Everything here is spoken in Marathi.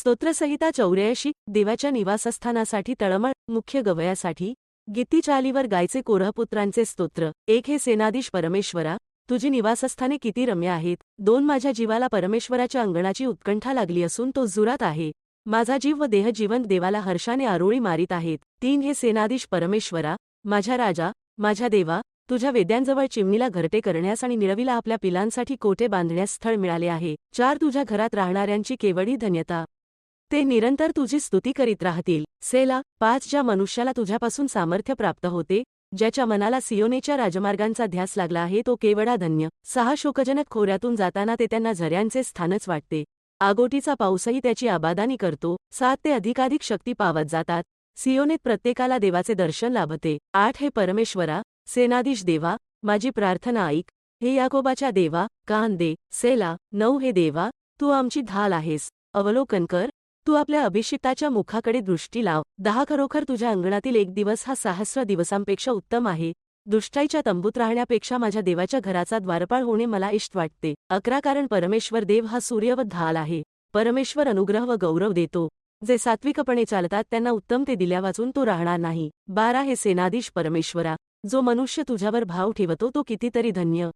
स्तोत्रसहिता चौऱ्याऐंशी देवाच्या निवासस्थानासाठी तळमळ मुख्य गवयासाठी गीतीचालीवर गायचे कोरहपुत्रांचे स्तोत्र एक हे सेनाधीश परमेश्वरा तुझी निवासस्थाने किती रम्य आहेत दोन माझ्या जीवाला परमेश्वराच्या अंगणाची उत्कंठा लागली असून तो जुरात आहे माझा जीव व देह जीवन देवाला हर्षाने आरोळी मारीत आहेत तीन हे सेनाधीश परमेश्वरा माझ्या राजा माझ्या देवा तुझ्या वेद्यांजवळ चिमणीला घरटे करण्यास आणि निळवीला आपल्या पिलांसाठी कोठे बांधण्यास स्थळ मिळाले आहे चार तुझ्या घरात राहणाऱ्यांची केवढी धन्यता. ते निरंतर तुझी स्तुती करीत राहतील. सेला पाच ज्या मनुष्याला तुझ्यापासून सामर्थ्य प्राप्त होते ज्याच्या मनाला सियोनेच्या राजमार्गांचा ध्यास लागला आहे तो केवडा धन्य. सहा शोकजनक खोऱ्यातून जाताना ते त्यांना झऱ्यांचे स्थानच वाटते. आगोटीचा पाऊसही त्याची आबादानी करतो. सात ते अधिकाधिक शक्ती पावत जातात. सियोनेत प्रत्येकाला देवाचे दर्शन लाभते. आठ हे परमेश्वरा सेनाधीश देवा माझी प्रार्थना ऐक. हे याकोबाच्या देवा कान दे. सेला नऊ हे देवा तू आमची ढाल आहेस. अवलोकन कर. तू आपल्या अभिषिक्ताच्या मुखाकडे दृष्टी लाव. दहा खरोखर तुझ्या अंगणातील एक दिवस हा सहस्र दिवसांपेक्षा उत्तम आहे. दुष्टाईच्या तंबूत राहण्यापेक्षा माझ्या देवाच्या घराचा द्वारपाळ होणे मला इष्ट वाटते. अकरा कारण परमेश्वर देव हा सूर्य व ढाल आहे. परमेश्वर अनुग्रह व गौरव देतो. जे सात्विकपणे चालतात त्यांना उत्तम ते दिल्या वाचून तो राहणार नाही. बारा हे सेनाधीश परमेश्वरा. जो मनुष्य तुझ्यावर भाव ठेवतो तो कितीतरी धन्य.